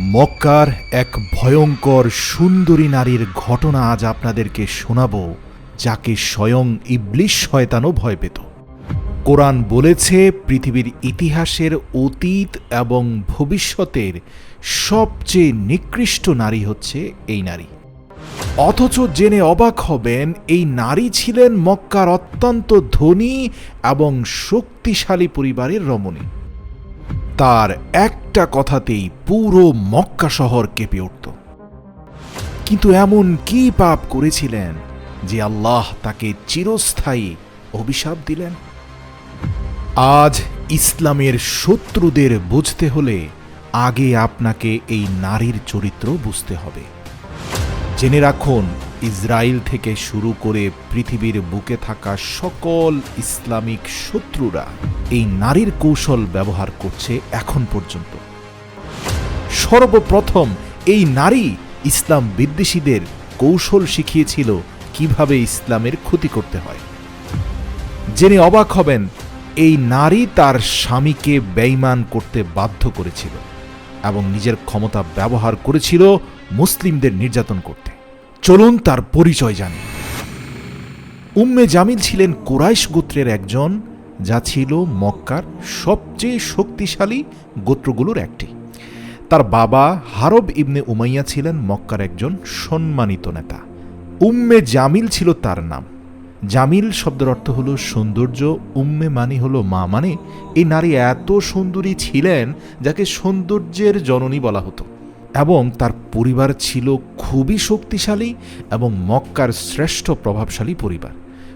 মক্কার এক ভয়ঙ্কর সুন্দরী নারীর ঘটনা আজ আপনাদেরকে শোনাবো, যাকে স্বয়ং ইবলিশ শয়তানও ভয় পেত। কোরআন বলেছে, পৃথিবীর ইতিহাসের অতীত এবং ভবিষ্যতের সবচেয়ে নিকৃষ্ট নারী হচ্ছে এই নারী। অথচ জেনে অবাক হবেন, এই নারী ছিলেন মক্কার অত্যন্ত ধনী এবং শক্তিশালী পরিবারের রমণী। তার একটা কথাতেই পুরো মক্কা শহর কেঁপে উঠত। কিন্তু এমন কি পাপ করেছিলেন যে আল্লাহ তাকে চিরস্থায়ী অভিশাপ দিলেন? আজ ইসলামের শত্রুদের বুঝতে হলে আগে আপনাকে এই নারীর চরিত্র বুঝতে হবে। জেনে রাখুন ইসরায়েল থেকে শুরু করে পৃথিবীর বুকে থাকা সকল ইসলামিক শত্রুরা এই নারীর কৌশল ব্যবহার করছে এখন পর্যন্ত। সর্বপ্রথম এই নারী ইসলাম বিদ্বেষীদের কৌশল শিখিয়েছিল কীভাবে ইসলামের ক্ষতি করতে হয়। জেনে অবাক হবেন, এই নারী তার স্বামীকে বেইমান করতে বাধ্য করেছিল এবং নিজের ক্ষমতা ব্যবহার করেছিল মুসলিমদের নির্যাতন করতে। চলুন তার পরিচয় জানি। উম্মে জামিল ছিলেন কোরাইশ গোত্রের একজন, যা ছিল মক্কার সবচেয়ে শক্তিশালী গোত্রগুলোর একটি। তার বাবা হারব ইবনে উমাইয়া ছিলেন মক্কার একজন সম্মানিত নেতা। উম্মে জামিল ছিল তার নাম। জামিল শব্দের অর্থ হলো সৌন্দর্য, উম্মে মানে হলো মা মানে এই নারী এত সুন্দরী ছিলেন যাকে সৌন্দর্যের জননী বলা হতো। এবং তার পরিবার ছিল খুবই শক্তিশালী এবং মক্কার শ্রেষ্ঠ প্রভাবশালী পরিবার।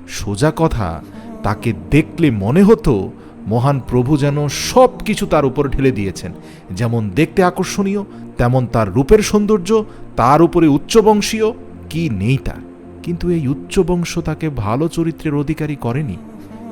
সোজা কথা, তাকে দেখলে মনে হতো মহান প্রভু যেন সব কিছু তার উপর ঢেলে দিয়েছেন। যেমন দেখতে আকর্ষণীয়, তেমন তার রূপের সৌন্দর্য, তার উপরে উচ্চবংশীয়, কি নেই তার। কিন্তু এই উচ্চবংশ তাকে ভালো চরিত্রের অধিকারী করেনি।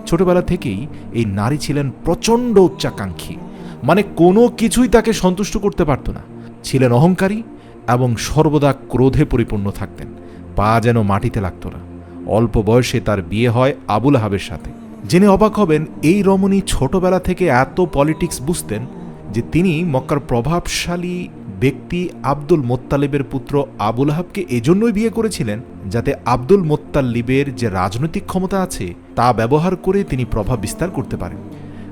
ছোটবেলা থেকেই এই নারী ছিলেন প্রচণ্ড উচ্চাকাঙ্ক্ষী। মানে কোনো কিছুই তাকে সন্তুষ্ট করতে পারত না। ছিলেন অহংকারী এবং সর্বদা ক্রোধে পরিপূর্ণ থাকতেন। পা যেন মাটিতে লাগত না। অল্প বয়সে তার বিয়ে হয় আবুল আহাবের সাথে। জেনে অবাক হবেন, এই রমণী ছোটবেলা থেকে এত পলিটিক্স বুঝতেন যে তিনি মক্কার প্রভাবশালী ব্যক্তি আব্দুল মোত্তালিবের পুত্র আবুল আহাবকে এজন্যই বিয়ে করেছিলেন যাতে আব্দুল মোত্তাল্লিবের যে রাজনৈতিক ক্ষমতা আছে তা ব্যবহার করে তিনি প্রভাব বিস্তার করতে পারেন।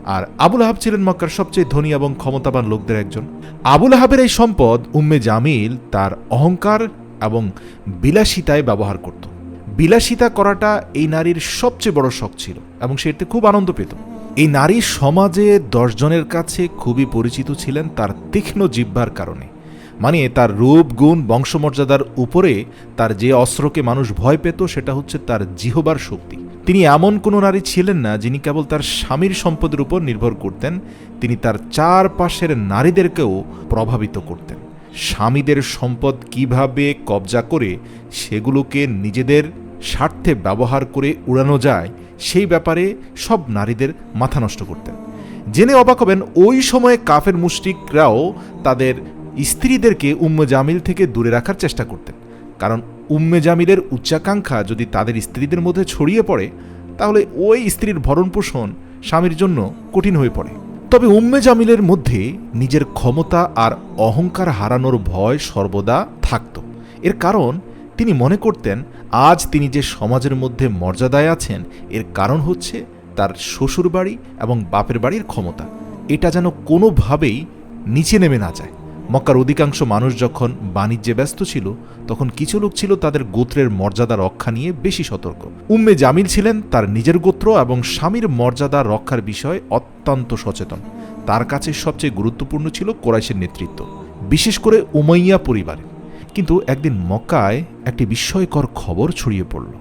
আর আবুল আহাব ছিলেন মক্কার সবচেয়ে ধনী এবং ক্ষমতাবান লোকদের একজন। আবুল আহাবের এই সম্পদ উম্মে জামিল তার অহংকার এবং বিলাসিতায় ব্যবহার করত। বিলাসিতা করাটা এই নারীর সবচেয়ে বড় শখ ছিল এবং সে এতে খুব আনন্দ পেত। এই নারী সমাজে দশজনের কাছে খুবই পরিচিত ছিলেন তার তীক্ষ্ণ জিহ্বার কারণে। মানে তার রূপ, গুণ, বংশমর্যাদার উপরে তার যে অস্ত্রকে মানুষ ভয় পেত সেটা হচ্ছে তার জিহবার শক্তি। তিনি এমন কোনো নারী ছিলেন না যিনি কেবল তার স্বামীর সম্পদের উপর নির্ভর করতেন, তিনি তার চারপাশের নারীদেরকেও প্রভাবিত করতেন। স্বামীদের সম্পদ কীভাবে কবজা করে সেগুলোকে নিজেদের স্বার্থে ব্যবহার করে উড়ানো যায়, সেই ব্যাপারে সব নারীদের মাথা নষ্ট করতেন। জেনে অবাক হবেন, ওই সময়ে কাফের মুশরিকরাও তাদের স্ত্রীদেরকে উম্মে জামিল থেকে দূরে রাখার চেষ্টা করতেন। কারণ উম্মে জামিলের উচ্চাকাঙ্ক্ষা যদি তাদের স্ত্রীদের মধ্যে ছড়িয়ে পড়ে, তাহলে ওই স্ত্রীর ভরণ পোষণ স্বামীর জন্য কঠিন হয়ে পড়ে। তবে উম্মে জামিলের মধ্যে নিজের ক্ষমতা আর অহংকার হারানোর ভয় সর্বদা থাকত। এর কারণ তিনি মনে করতেন, আজ তিনি যে সমাজের মধ্যে মর্যাদায় আছেন, এর কারণ হচ্ছে তার শ্বশুর বাড়ি এবং বাপের বাড়ির ক্ষমতা। এটা যেন কোনোভাবেই নিচে নেমে না যায়। মক্কার অধিকাংশ মানুষ যখন বাণিজ্যে ব্যস্ত ছিল, তখন কিছু লোক ছিল তাদের গোত্রের মর্যাদা রক্ষা নিয়ে বেশি সতর্ক। উম্মে জামিল ছিলেন তার নিজের গোত্র এবং স্বামীর মর্যাদা রক্ষার বিষয়ে অত্যন্ত সচেতন। তার কাছে সবচেয়ে গুরুত্বপূর্ণ ছিল কোরাইশের নেতৃত্ব, বিশেষ করে উমাইয়া পরিবারে। কিন্তু একদিন মক্কায় একটি বিস্ময়কর খবর ছড়িয়ে পড়ল।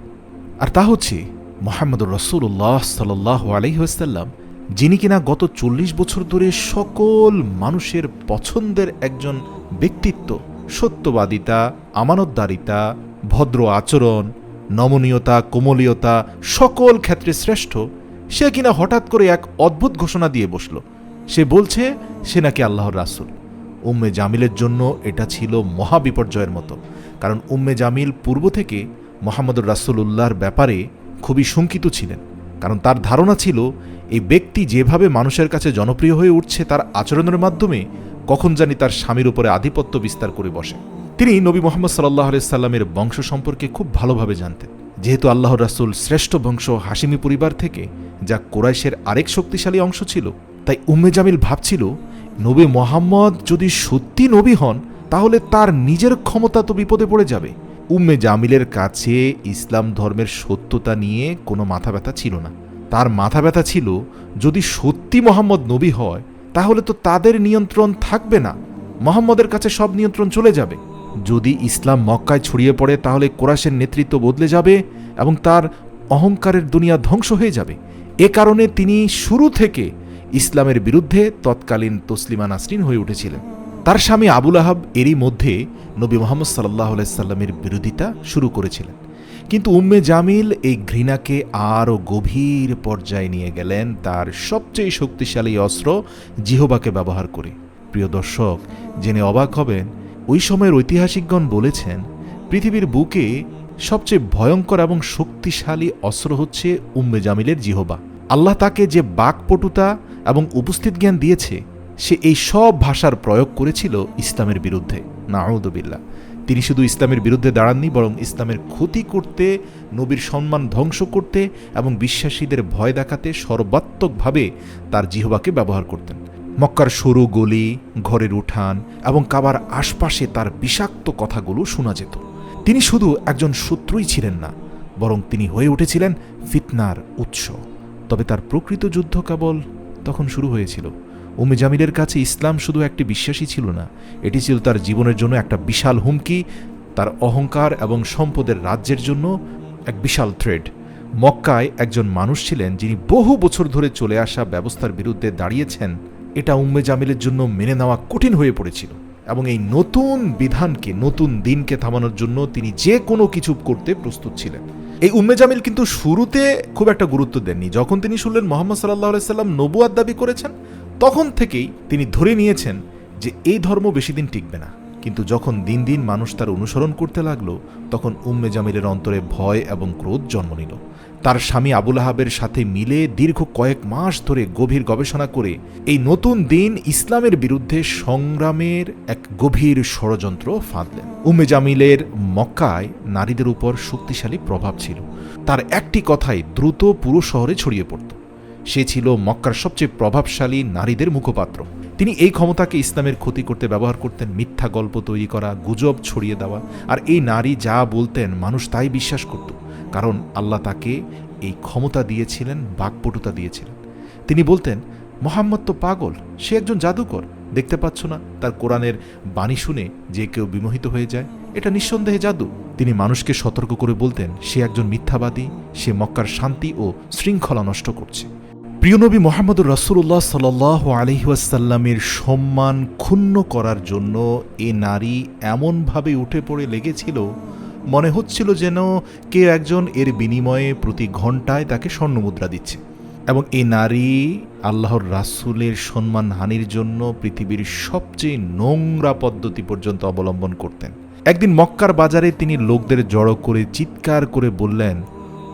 আর তা হচ্ছে, মোহাম্মদুর রসুল্লাহ সাল্লাহ আলহিহাসাল্লাম যিনি কিনা গত চল্লিশ বছর ধরে সকল মানুষের পছন্দের একজন ব্যক্তিত্ব, সত্যবাদিতা, আমানতদারিতা, ভদ্র আচরণ, নমনীয়তা, কোমলীয়তা, সকল ক্ষেত্রে শ্রেষ্ঠ, সে কিনা হঠাৎ করে এক অদ্ভুত ঘোষণা দিয়ে বসল। সে বলছে, সে নাকি আল্লাহর রাসুল। উম্মে জামিলের জন্য এটা ছিল মহাবিপর্যয়ের মতো, কারণ উম্মে জামিল পূর্ব থেকে মোহাম্মদুর রাসুল্লাহর ব্যাপারে খুবই শঙ্কিত ছিলেন, কারণ তার ধারণা ছিল এই ব্যক্তি যেভাবে মানুষের কাছে জনপ্রিয় হয়ে উঠছে তার আচরণের মাধ্যমে কখন জানি তার স্বামীর উপরে আধিপত্য বিস্তার করে বসে। তিনি নবী মোহাম্মদ সাল্লাহ সাল্লামের বংশ সম্পর্কে খুব ভালোভাবে জানতেন। যেহেতু আল্লাহ রাসুল শ্রেষ্ঠ বংশ হাসিমি পরিবার থেকে, যা কোরাইশের আরেক শক্তিশালী অংশ ছিল, তাই উম্মে জামিল ভাবছিল, নবী মোহাম্মদ যদি সত্যি নবী হন, তাহলে তার নিজের ক্ষমতা তো বিপদে পড়ে যাবে। উম্মে জামিলের কাছে ইসলাম ধর্মের সত্যতা নিয়ে কোনো মাথা ব্যথা ছিল না। তার মাথা ব্যথা ছিল, যদি সত্যি মোহাম্মদ নবী হয়, তাহলে তো তাদের নিয়ন্ত্রণ থাকবে না। মোহাম্মদের কাছে সব নিয়ন্ত্রণ চলে যাবে। যদি ইসলাম মক্কায় ছড়িয়ে পড়ে, তাহলে কোরাশের নেতৃত্ব বদলে যাবে এবং তার অহংকারের দুনিয়া ধ্বংস হয়ে যাবে। এ কারণে তিনি শুরু থেকে ইসলামের বিরুদ্ধে তৎকালীন তসলিমা নাসরিন হয়ে উঠেছিলেন। তার স্বামী আবুল আহাব এরই মধ্যে নবী মোহাম্মদ সাল্লাহ সাল্লামের বিরোধিতা শুরু করেছিলেন। কিন্তু উম্মে জামিল এই ঘৃণাকে আরও গভীর পর্যায়ে নিয়ে গেলেন তার সবচেয়ে শক্তিশালী অস্ত্র জিহবাকে ব্যবহার করে। প্রিয় দর্শক, জেনে অবাক হবেন, ওই সময়ের ঐতিহাসিকগণ বলেছেন, পৃথিবীর বুকে সবচেয়ে ভয়ঙ্কর এবং শক্তিশালী অস্ত্র হচ্ছে উম্মে জামিলের জিহবা। আল্লাহ তাকে যে বাকপটুতা এবং উপস্থিত জ্ঞান দিয়েছে, সে এই সব ভাষার প্রয়োগ করেছিল ইসলামের বিরুদ্ধে। নাউদবিল্লা তিনি শুধু ইসলামের বিরুদ্ধে দাঁড়াননি, বরং ইসলামের ক্ষতি করতে, নবীর সম্মান ধ্বংস করতে এবং বিশ্বাসীদের ভয় দেখাতে সর্বাত্মকভাবে তার জিহবাকে ব্যবহার করতেন। মক্কার সরু গলি, ঘরের উঠান এবং কাবার আশপাশে তার বিষাক্ত কথাগুলো শোনা যেত। তিনি শুধু একজন শত্রুই ছিলেন না, বরং তিনি হয়ে উঠেছিলেন ফিতনার উৎস। তবে তার প্রকৃত যুদ্ধ কেবল তখন শুরু হয়েছিল। উমে জামিলের কাছে ইসলাম শুধু একটি বিশ্বাসী ছিল না, এটি ছিল তার জীবনের জন্য একটা বিশাল হুমকি, তার অহংকার এবং সম্পদের রাজ্যের জন্য এক বিশাল থ্রেড মক্কায় একজন মানুষ ছিলেন যিনি বহু বছর ধরে চলে আসা ব্যবস্থার বিরুদ্ধে দাঁড়িয়েছেন, এটা উম্মে জামিলের জন্য মেনে নেওয়া কঠিন হয়ে পড়েছিল এবং এই নতুন বিধানকে, নতুন দিনকে থামানোর জন্য তিনি যে কোনো কিছু করতে প্রস্তুত ছিলেন। এই উম্মে জামিল কিন্তু শুরুতে খুব একটা গুরুত্ব দেননি। যখন তিনি শুনলেন মোহাম্মদ সাল্লাহ সাল্লাম নবুয়াদ দাবি করেছেন তখন থেকেই তিনি ধরে নিয়েছেন যে এই ধর্ম বেশি দিন টিকবে না। কিন্তু যখন দিন দিন মানুষ তার অনুসরণ করতে লাগল, তখন উম্মে জামিলের অন্তরে ভয় এবং ক্রোধ জন্ম নিল। তার স্বামী আবুল আহাবের সাথে মিলে দীর্ঘ কয়েক মাস ধরে গভীর গবেষণা করে এই নতুন দিন ইসলামের বিরুদ্ধে সংগ্রামের এক গভীর ষড়যন্ত্র ফাঁদলেন। উম্মে জামিলের মক্কায় নারীদের উপর শক্তিশালী প্রভাব ছিল। তার একটি কথাই দ্রুত পুরো শহরে ছড়িয়ে পড়ত। সে ছিল মক্কার সবচেয়ে প্রভাবশালী নারীদের মুখপাত্র। তিনি এই ক্ষমতাকে ইসলামের ক্ষতি করতে ব্যবহার করতেন, মিথ্যা গল্প তৈরি করা, গুজব ছড়িয়ে দেওয়া, আর এই নারী যা বলতেন মানুষ তাই বিশ্বাস করত, কারণ আল্লাহ তাকে এই ক্ষমতা দিয়েছিলেন, বাকপটুতা দিয়েছিলেন। তিনি বলতেন, মোহাম্মদ তো পাগল, সে একজন জাদুকর, দেখতে পাচ্ছ না, তার কোরআনের বাণী শুনে যে কেউ বিমোহিত হয়ে যায়, এটা নিঃসন্দেহে জাদু। তিনি মানুষকে সতর্ক করে বলতেন, সে একজন মিথ্যাবাদী, সে মক্কার শান্তি ও শৃঙ্খলা নষ্ট করছে। প্রিয়নবী মোহাম্মদুর রসুল্লাহ সাল আলহিহাসাল্লামের সম্মান ক্ষুণ্ণ করার জন্য এ নারী এমনভাবে উঠে পড়ে লেগেছিল, মনে হচ্ছিল যেন কেউ একজন এর বিনিময়ে প্রতি ঘন্টায় তাকে স্বর্ণমুদ্রা দিচ্ছে। এবং এই নারী আল্লাহর রাসুলের সম্মান হানির জন্য পৃথিবীর সবচেয়ে নোংরা পদ্ধতি পর্যন্ত অবলম্বন করতেন। একদিন মক্কার বাজারে তিনি লোকদের জড়ো করে চিৎকার করে বললেন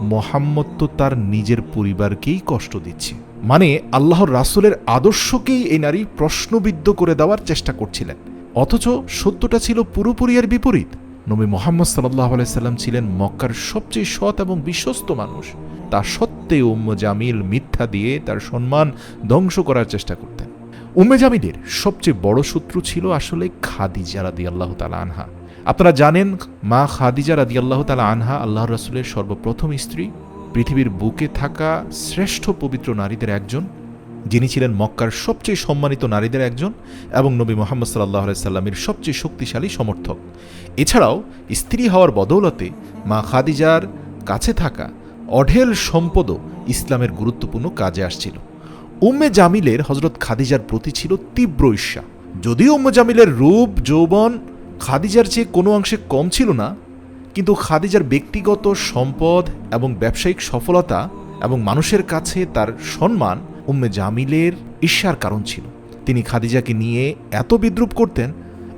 মোহাম্মদ তো তার নিজের পরিবারকেই কষ্ট দিচ্ছে। মানে আল্লাহর রাসুলের আদর্শকেই এই নারী প্রশ্নবিদ্ধ করে দেওয়ার চেষ্টা করছিলেন। অথচ সত্যটা ছিল পুরোপুরি এর বিপরীত। নবী মোহাম্মদ সাল্লাহ সাল্লাম ছিলেন মক্কার সবচেয়ে সৎ এবং বিশ্বস্ত মানুষ। তা সত্ত্বেও উম্ম জামিল মিথ্যা দিয়ে তার সম্মান ধ্বংস করার চেষ্টা করতেন। উম্মে জামিলের সবচেয়ে বড় শত্রু ছিল আসলে খাদিজা রাদি আল্লাহ তালা আনহা। আপনারা জানেন মা খাদিজা রাদি আল্লাহ তালা আনহা আল্লাহ রসুলের সর্বপ্রথম স্ত্রী, পৃথিবীর বুকে থাকা শ্রেষ্ঠ পবিত্র নারীদের একজন, যিনি ছিলেন মক্কার সবচেয়ে সম্মানিত নারীদের একজন এবং নবী মোহাম্মদ সাল্লাহ সাল্লামের সবচেয়ে শক্তিশালী সমর্থক। এছাড়াও স্ত্রী হওয়ার বদৌলতে মা খাদিজার কাছে থাকা অঢেল সম্পদও ইসলামের গুরুত্বপূর্ণ কাজে আসছিল। উম্মে জামিলের হজরত খাদিজার প্রতি ছিল তীব্র ঈর্ষা। যদিও উম্মে জামিলের রূপ, যৌবন খাদিজার চেয়ে কোনো অংশে কম ছিল না, কিন্তু খাদিজার ব্যক্তিগত সম্পদ এবং ব্যবসায়িক সফলতা এবং মানুষের কাছে তার সম্মান উম্মে জামিলের ঈর্ষার কারণ ছিল। তিনি খাদিজাকে নিয়ে এত বিদ্রুপ করতেন,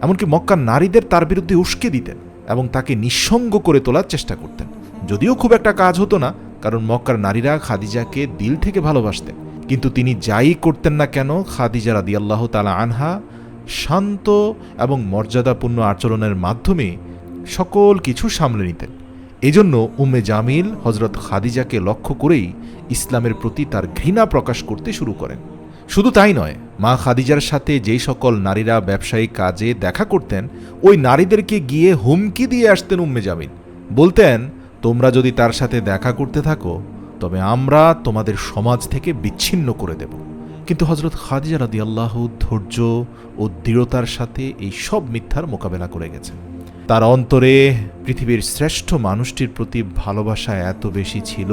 এমনকি মক্কার নারীদের তার বিরুদ্ধে উস্কে দিতেন এবং তাকে নিঃসঙ্গ করে তোলার চেষ্টা করতেন। যদিও খুব একটা কাজ হতো না, কারণ মক্কার নারীরা খাদিজাকে দিল থেকে ভালোবাসতেন। কিন্তু তিনি যাই করতেন না কেন, খাদিজা রাদি আল্লাহ তালা আনহা শান্ত এবং মর্যাদাপূর্ণ আচরণের মাধ্যমে সকল কিছু সামলে নিতেন। এজন্য উম্মে জামিল হজরত খাদিজাকে লক্ষ্য করেই ইসলামের প্রতি তার ঘৃণা প্রকাশ করতে শুরু করেন। শুধু তাই নয়, মা খাদিজার সাথে যেই সকল নারীরা ব্যবসায়িক কাজে দেখা করতেন, ওই নারীদেরকে গিয়ে হুমকি দিয়ে আসতেন উম্মে জামিল। বলতেন, তোমরা যদি তার সাথে দেখা করতে থাকো, তবে আমরা তোমাদের সমাজ থেকে বিচ্ছিন্ন করে দেব। কিন্তু হজরত খাদিজা রাদি আল্লাহ ধৈর্য ও দৃঢ়তার সাথে এই সব মিথ্যার মোকাবেলা করে গেছেন তার অন্তরে পৃথিবীর শ্রেষ্ঠ মানুষটির প্রতি ভালোবাসা এত বেশি ছিল,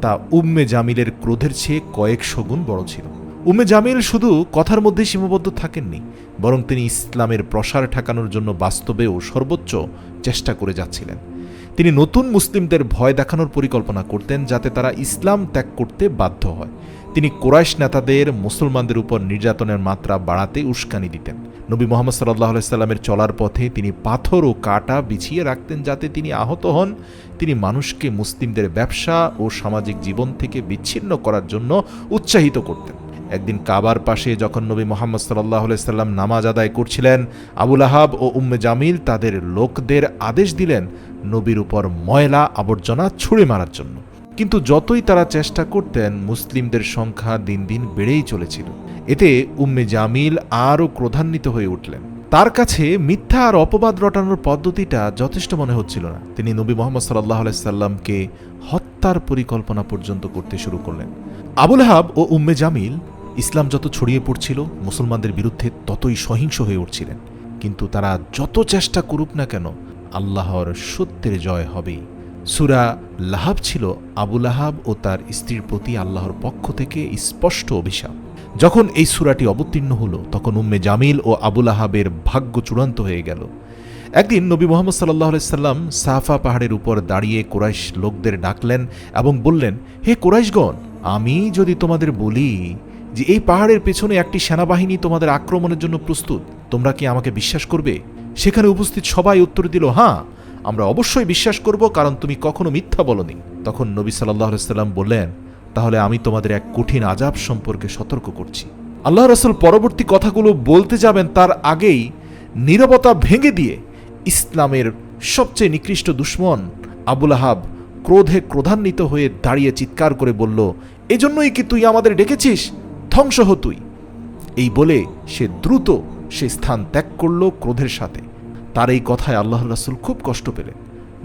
তা উম্মে জামিলের ক্রোধের চেয়ে কয়েকশো গুণ বড় ছিল। উম্মে জামিল শুধু কথার মধ্যে সীমাবদ্ধ থাকেননি, বরং তিনি ইসলামের প্রসার ঠেকানোর জন্য বাস্তবেও সর্বোচ্চ চেষ্টা করে যাচ্ছিলেন। তিনি নতুন মুসলিমদের ভয় দেখানোর পরিকল্পনা করতেন যাতে তারা ইসলাম ত্যাগ করতে বাধ্য হয়। তিনি কোরাইশ নেতাদের মুসলমানদের উপর নির্যাতনের মাত্রা বাড়াতে উস্কানি দিতেন। নবী মোহাম্মদ সাল্লাহ সাল্লামের চলার পথে তিনি পাথর ও কাটা বিছিয়ে রাখতেন যাতে তিনি আহত হন। তিনি মানুষকে মুসলিমদের ব্যবসা ও সামাজিক জীবন থেকে বিচ্ছিন্ন করার জন্য উৎসাহিত করতেন। একদিন কাবার পাশে যখন নবী মোহাম্মদ সাল্লাহ সাল্লাম নামাজ আদায় করছিলেন, আবুল আহাব ও উম্মে জামিল তাদের লোকদের আদেশ দিলেন নবীর উপর ময়লা আবর্জনা ছুঁড়ে মারার জন্য। কিন্তু যতই তারা চেষ্টা করতেন, মুসলিমদের সংখ্যা দিন দিন বেড়েই চলেছিল। এতে উম্মে জামিল আরও ক্রোধান্বিত হয়ে উঠলেন। তার কাছে মিথ্যা আর অপবাদ রটানোর পদ্ধতিটা যথেষ্ট মনে হচ্ছিল না। তিনি নবী মোহাম্মদ সাল্লাহ সাল্লামকে হত্যার পরিকল্পনা পর্যন্ত করতে শুরু করলেন। আবুল হাব ও উম্মে জামিল ইসলাম যত ছড়িয়ে পড়ছিল, মুসলমানদের বিরুদ্ধে ততই সহিংস হয়ে উঠছিলেন। কিন্তু তারা যত চেষ্টা করুক না কেন আল্লাহর সত্যের জয় হবে। সুরা লাহাব ছিল আবু লাহাব ও তার স্ত্রীর প্রতি আল্লাহর পক্ষ থেকে স্পষ্ট অভিশাপ। যখন এই সুরাটি অবতীর্ণ হলো, তখন উম্মে জামিল ও আবুল আহাবের ভাগ্য চূড়ান্ত হয়ে গেল। একদিন নবী মোহাম্মদ সাল্লাহ সাল্লাম সাফা পাহাড়ের উপর দাঁড়িয়ে কোরাইশ লোকদের ডাকলেন এবং বললেন, হে কোরাইশগণ, আমি যদি তোমাদের বলি যে এই পাহাড়ের পেছনে একটি সেনাবাহিনী তোমাদের আক্রমণের জন্য প্রস্তুত, তোমরা কি আমাকে বিশ্বাস করবে? সেখানে উপস্থিত সবাই উত্তর দিল হ্যাঁ আমরা অবশ্যই বিশ্বাস করব, কারণ তুমি কখনো মিথ্যা বলনি। তখন নবী সাল্লাহ সাল্লাম বললেন, তাহলে আমি তোমাদের এক কঠিন আজাব সম্পর্কে সতর্ক করছি। আল্লাহ রসুল পরবর্তী কথাগুলো বলতে যাবেন তার আগেই নীরবতা ভেঙে দিয়ে ইসলামের সবচেয়ে নিকৃষ্ট দুশ্মন আবুল আহাব ক্রোধে ক্রোধান্বিত হয়ে দাঁড়িয়ে চিৎকার করে বলল, এজন্যই কি তুই আমাদের ডেকেছিস? ধ্বংস হ তুই। এই বলে সে দ্রুত সে স্থান ত্যাগ করল ক্রোধের সাথে। তার এই কথায় আল্লাহ রাসুল খুব কষ্ট পেলেন।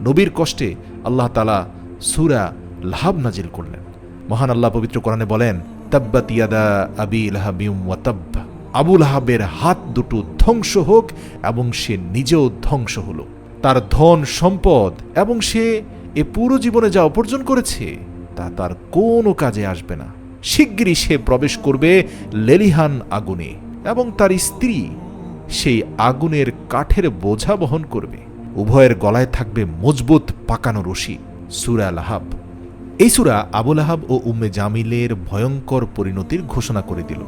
নবীর কষ্টে আল্লাহ তালা সুরা লাহাব নাজিল করলেন। মহান আল্লাহ পবিত্র কোরআনে বলেন, তাব্বাত ইয়াদা আবি লাহাবিউম ওয়াতাব্ব আহাবের হাত দুটো ধ্বংস হোক এবং সে নিজেও ধ্বংস হলো। তার ধন, সম্পদ এবং সে এ পুরো জীবনে যা উপার্জন করেছে, তা তার কোনো কাজে আসবে না। শিগগিরই সে প্রবেশ করবে লেলিহান আগুনে। এবং তার স্ত্রী সেই আগুনের কাঠের বোঝা বহন করবে। উভয়ের গলায় থাকবে মজবুত পাকানো রশি, সুরা লাহাব। এই সুরা আবুল আহাব ও উম্মে জামিলের ভয়ঙ্কর পরিণতির ঘোষণা করে দিল।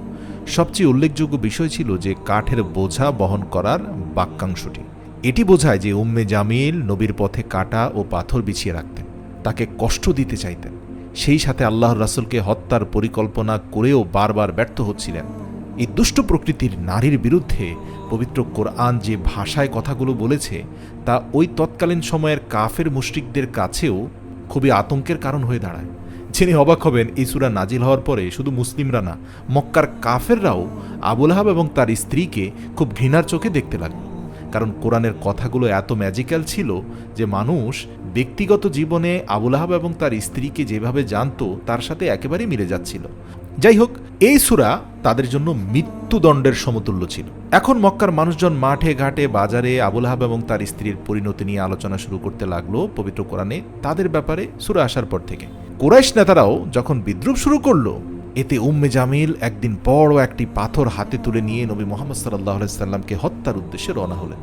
সবচেয়ে উল্লেখযোগ্য বিষয় ছিল যে কাঠের বোঝা বহন করার বাক্যাংশটি। এটি বোঝায় যে উম্মে জামিল নবীর পথে কাটা ও পাথর বিছিয়ে রাখতেন, তাকে কষ্ট দিতে চাইতেন। সেই সাথে আল্লাহর রাসুলকে হত্যার পরিকল্পনা করেও বারবার ব্যর্থ হচ্ছিলেন। এই দুষ্ট প্রকৃতির নারীর বিরুদ্ধে পবিত্র কোরআন যে ভাষায় কথাগুলো বলেছে, তা ওই তৎকালীন সময়ের কাফের মুশরিকদের কাছেও খুবই আতঙ্কের কারণ হয়ে দাঁড়ায়। যিনি অবাক হবেন, এই সুরা নাজিল হওয়ার পরে শুধু মুসলিমরা না, মক্কার কাফেররাও আবুল আহাব এবং তার স্ত্রীকে খুব ঘৃণার চোখে দেখতে লাগল। কারণ কোরআনের কথাগুলো এত ম্যাজিক্যাল ছিল যে মানুষ ব্যক্তিগত জীবনে আবুল আহাব এবং তার স্ত্রীকে যেভাবে জানত, তার সাথে একেবারেই মিলে যাচ্ছিল। যাই হোক এই সুরা তাদের জন্য মৃত্যুদণ্ডের সমতুল্য ছিল। এখন মক্কার মানুষজন মাঠে, ঘাটে, বাজারে আবুল আহাব এবং তার স্ত্রীর পরিণতি নিয়ে আলোচনা শুরু করতে লাগল পবিত্র কোরআনে তাদের ব্যাপারে সুরা আসার পর থেকে। কোরাইশ নেতারাও যখন বিদ্রুপ শুরু করল, এতে উম্মে জামিল একদিন বড় একটি পাথর হাতে তুলে নিয়ে নবী মোহাম্মদ সাল্লাহ সাল্লামকে হত্যার উদ্দেশ্যে রওনা হলেন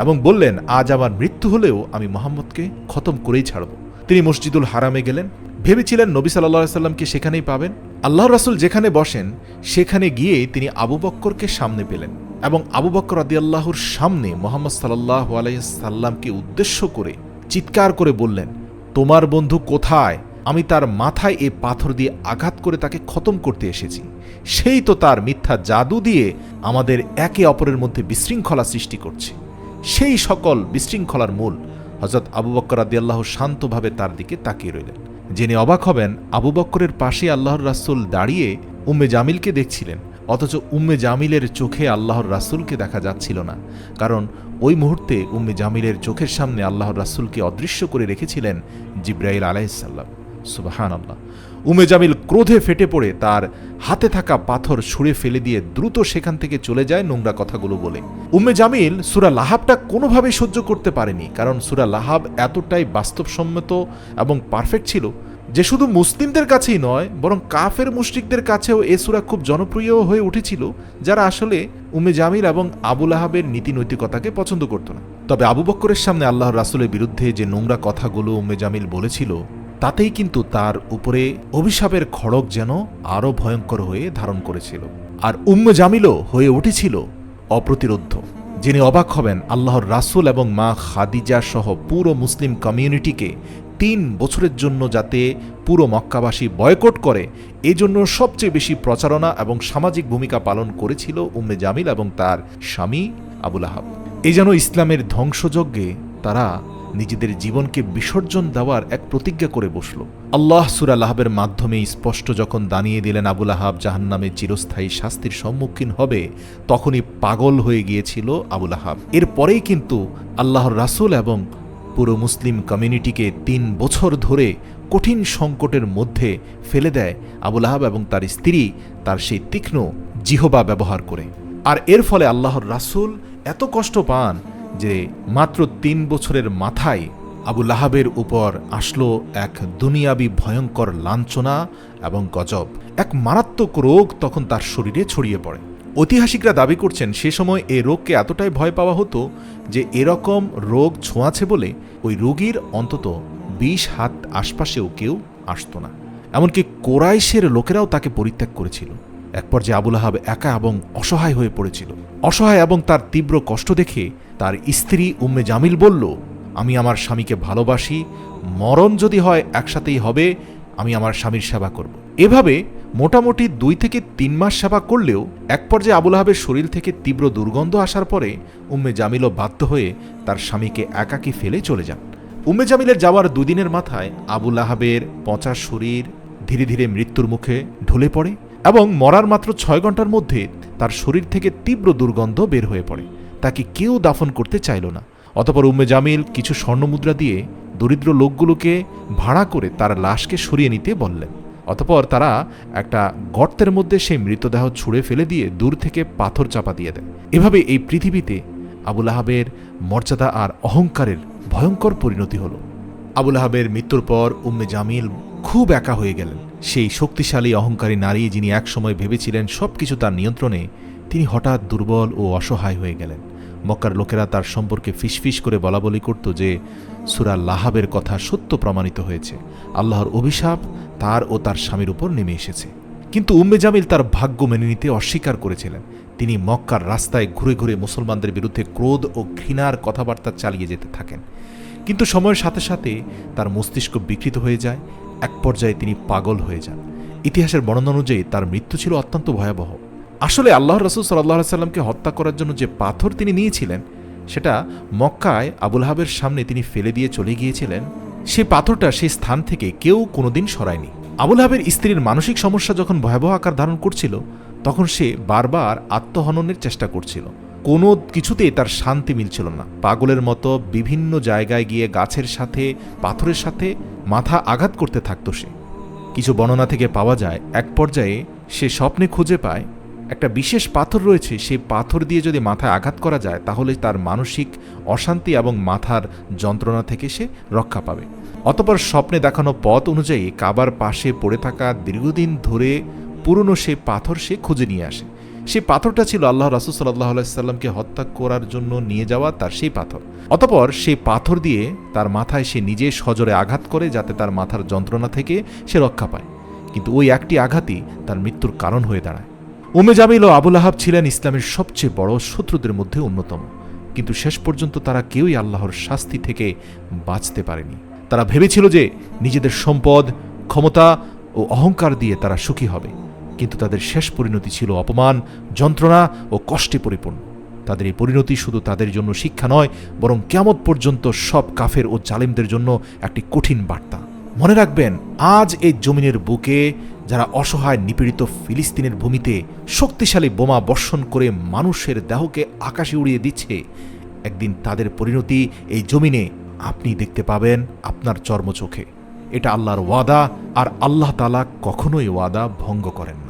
এবং বললেন, আজ আমার মৃত্যু হলেও আমি মোহাম্মদকে খতম করেই ছাড়ব। তিনি মসজিদুল হারামে গেলেন। ভেবেছিলেন নবী সাল্লাহ সাল্লামকে সেখানেই পাবেন? আল্লাহ রাসুল যেখানে বসেন, সেখানে গিয়ে তিনি আবু বক্করকে সামনে পেলেন এবং আবু বক্কর আদি আল্লাহর সামনে মোহাম্মদ সাল্লাহ আলাইসাল্লামকে উদ্দেশ্য করে, চিৎকার করে বললেন, তোমার বন্ধু কোথায়? আমি তার মাথায় এ পাথর দিয়ে আঘাত করে তাকে খতম করতে এসেছি। সেই তো তার মিথ্যা জাদু দিয়ে আমাদের একে অপরের মধ্যে বিশৃঙ্খলা সৃষ্টি করছে। সেই সকল বিশৃঙ্খলার মূল হজরত আবু বক্কর আদি আল্লাহ শান্তভাবে তার দিকে তাকিয়ে রইলেন। জেনে অবাক হবেন, আবু বক্করের পাশে আল্লাহর রাসুল দাঁড়িয়ে উম্মে জামিলকে দেখছিলেন। অথচ উম্মে জামিলের চোখে আল্লাহর রাসুলকে দেখা যাচ্ছিল না। কারণ ওই মুহূর্তে উম্মে জামিলের চোখের সামনে আল্লাহর রাসুলকে অদৃশ্য করে রেখেছিলেন জিব্রাইল আলাইসাল্লাম সুবাহান আল্লাহ উমে জামিল ক্রোধে ফেটে পড়ে, তার হাতে থাকা পাথর ছুঁড়ে ফেলে দিয়ে দ্রুত সেখান থেকে চলে যায় নোংরা কথাগুলো বলে। উম্মে জামিল সুরা লাহাবটা কোনোভাবেই সহ্য করতে পারেনি, কারণ সুরা লাহাব এতটাই বাস্তবসম্মত এবং পারফেক্ট ছিল যে শুধু মুসলিমদের কাছেই নয়, বরং কাফের মুশরিকদের কাছেও এ সুরা খুব জনপ্রিয় হয়ে উঠেছিল, যারা আসলে উমে জামিল এবং আবুল আহাবের নীতি নৈতিকতাকে পছন্দ করত না। তবে আবু বক্করের সামনে আল্লাহর রাসুলের বিরুদ্ধে যে নোংরা কথাগুলো উম্মে জামিল বলেছিল তাতেই কিন্তু তার উপরে অভিশাপের খড়গ যেন আরও ভয়ঙ্কর হয়ে ধারণ করেছিল। আর উম্মে জামিলও হয়ে উঠেছিল অপ্রতিরোধ্য। যিনি অবাক হবেন, আল্লাহর রাসুল এবং মা খাদিজা সহ পুরো মুসলিম কমিউনিটিকে তিন বছরের জন্য যাতে পুরো মক্কাবাসী বয়কট করে এই জন্য সবচেয়ে বেশি প্রচারণা এবং সামাজিক ভূমিকা পালন করেছিল উম্মে জামিল এবং তার স্বামী আবুল আহাব। এই যেন ইসলামের ধ্বংসযজ্ঞে তারা নিজেদের জীবনকে বিসর্জন দেওয়ার এক প্রতিজ্ঞা করে বসল। আল্লাহ সুরাল আহাবের মাধ্যমে স্পষ্ট যখন দানিয়ে দিলেন আবুল আহাব জাহান্নামে চিরস্থায়ী শাস্তির সম্মুখীন হবে, তখনই পাগল হয়ে গিয়েছিল আবুল আহাব এরপরেই কিন্তু আল্লাহর রাসুল এবং পুরো মুসলিম কমিউনিটিকে তিন বছর ধরে কঠিন সংকটের মধ্যে ফেলে দেয় আবুল আহাব এবং তার স্ত্রী তার সেই তীক্ষ্ণ জিহবা ব্যবহার করে। আর এর ফলে আল্লাহর রাসুল এত কষ্ট পান যে মাত্র তিন বছরের মাথায় আবু লাহাবের উপর আসলো এক দুনিয়াবি ভয়ঙ্কর লাঞ্ছনা এবং গজব। এক মারাত্মক রোগ তখন তার শরীরে ছড়িয়ে পড়ে। ঐতিহাসিকরা দাবি করছেন, সে সময় এই রোগকে এতটাই ভয় পাওয়া হতো যে এরকম রোগ ছোঁয়াছে বলে ওই রোগীর অন্তত বিশ হাত আশপাশেও কেউ আসতো না। এমনকি কোরাইশের লোকেরাও তাকে পরিত্যাগ করেছিল। এক পর্যায়ে আবুল আহাব একা এবং অসহায় হয়ে পড়েছিল। অসহায় এবং তার তীব্র কষ্ট দেখে তার স্ত্রী উম্মে জামিল বলল, আমি আমার স্বামীকে ভালোবাসি, মরণ যদি হয় একসাথেই হবে, আমি আমার স্বামীর সেবা করব। এভাবে মোটামুটি দুই থেকে তিন মাস সেবা করলেও এক পর্যায়ে আবুল আহাবের শরীর থেকে তীব্র দুর্গন্ধ আসার পরে উম্মে জামিলও বাধ্য হয়ে তার স্বামীকে একাকি ফেলে চলে যান। উম্মে জামিলের যাওয়ার দুদিনের মাথায় আবুল আহাবের পচা শরীর ধীরে ধীরে মৃত্যুর মুখে ঢলে পড়ে। এবং মরার মাত্র ছয় ঘণ্টার মধ্যে তার শরীর থেকে তীব্র দুর্গন্ধ বের হয়ে পড়ে। তাকে কেউ দাফন করতে চাইল না। অতপর উম্মে জামিল কিছু স্বর্ণমুদ্রা দিয়ে দরিদ্র লোকগুলোকে ভাড়া করে তার লাশকে সরিয়ে নিতে বললেন। অতপর তারা একটা গর্তের মধ্যে সেই মৃতদেহ ছুঁড়ে ফেলে দিয়ে দূর থেকে পাথর চাপা দিয়ে দেয় এভাবে এই পৃথিবীতে আবুল আহাবের মর্যাদা আর অহংকারের ভয়ঙ্কর পরিণতি হল। আবুল আহাবের মৃত্যুর পর উম্মে জামিল খুব একা হয়ে গেলেন। সেই শক্তিশালী, অহংকারী নারী যিনি একসময় ভেবেছিলেন সবকিছু তার নিয়ন্ত্রণে, তিনি হঠাৎ দুর্বল ও অসহায় হয়ে গেলেন। মক্কার লোকেরা তার সম্পর্কে ফিসফিস করে বলা বলি করত যে, সুরা লাহাবের কথা সত্য প্রমাণিত হয়েছে। আল্লাহর অভিশাপ তার ও তার স্বামীর উপর নেমে এসেছে। কিন্তু উম্মে জামিল তার ভাগ্য মেনে নিতে অস্বীকার করেছিলেন। তিনি মক্কার রাস্তায় ঘুরে ঘুরে মুসলমানদের বিরুদ্ধে ক্রোধ ও ঘৃণার কথাবার্তা চালিয়ে যেতে থাকেন। কিন্তু সময়ের সাথে সাথে তার মস্তিষ্ক বিকৃত হয়ে যায় এক পর্যায়ে তিনি পাগল হয়ে যান। ইতিহাসের বর্ণনা অনুযায়ী তার মৃত্যু ছিল অত্যন্ত ভয়াবহ। আসলে আল্লাহ রসুল সাল্লাহ সাল্লামকে হত্যা করার জন্য যে পাথর তিনি নিয়েছিলেন, সেটা মক্কায় আবুল হাবের সামনে তিনি ফেলে দিয়ে চলে গিয়েছিলেন, সে পাথরটা সেই স্থান থেকে কেউ কোনোদিন সরায়নি। আবুল হাবের স্ত্রীর মানসিক সমস্যা যখন ভয়াবহ আকার ধারণ করছিল, তখন সে বারবার আত্মহননের চেষ্টা করছিল। কোনো কিছুতেই তার শান্তি মিলছিল না। পাগলের মতো বিভিন্ন জায়গায় গিয়ে গাছের সাথে, পাথরের সাথে মাথা আঘাত করতে থাকতো সে। কিছু বর্ণনা থেকে পাওয়া যায়, এক পর্যায়ে সে স্বপ্নে খুঁজে পায়, একটা বিশেষ পাথর রয়েছে সেই পাথর দিয়ে যদি মাথায় আঘাত করা যায়, তাহলে তার মানসিক অশান্তি এবং মাথার যন্ত্রণা থেকে সে রক্ষা পাবে। অতপর স্বপ্নে দেখানো পথ অনুযায়ী কাবার পাশে পড়ে থাকা দীর্ঘদিন ধরে পুরনো সে পাথর সে খুঁজে নিয়ে আসে। সেই পাথরটা ছিল আল্লাহ রাসুল সাল্লাহ আলাইসাল্লামকে হত্যা করার জন্য নিয়ে যাওয়া তার সেই পাথর। অতপর সেই পাথর দিয়ে তার মাথায় সে নিজে সজরে আঘাত করে যাতে তার মাথার যন্ত্রণা থেকে সে রক্ষা পায়। কিন্তু ওই একটি আঘাতই তার মৃত্যুর কারণ হয়ে দাঁড়ায়। উমে জামিল ও আবুল আহাব ছিলেন ইসলামের সবচেয়ে বড় শত্রুদের মধ্যে অন্যতম। কিন্তু শেষ পর্যন্ত তারা কেউই আল্লাহর শাস্তি থেকে বাঁচতে পারেনি। তারা ভেবেছিল যে নিজেদের সম্পদ, ক্ষমতা ও অহংকার দিয়ে তারা সুখী হবে। কিন্তু তাদের শেষ পরিণতি ছিল অপমান, যন্ত্রণা ও কষ্টে পরিপূর্ণ। তাদের এই পরিণতি শুধু তাদের জন্য শিক্ষা নয়, বরং কেমত পর্যন্ত সব কাফের ও জালিমদের জন্য একটি কঠিন বার্তা। মনে রাখবেন, আজ এই জমিনের বুকে যারা অসহায়, নিপীড়িত ফিলিস্তিনের ভূমিতে শক্তিশালী বোমা বর্ষণ করে মানুষের দেহকে আকাশে উড়িয়ে দিচ্ছে, একদিন তাদের পরিণতি এই জমিনে আপনি দেখতে পাবেন আপনার চর্মচোখে। এটা আল্লাহর ওয়াদা, আর আল্লাহ তালা কখনোই ওয়াদা ভঙ্গ করেন না।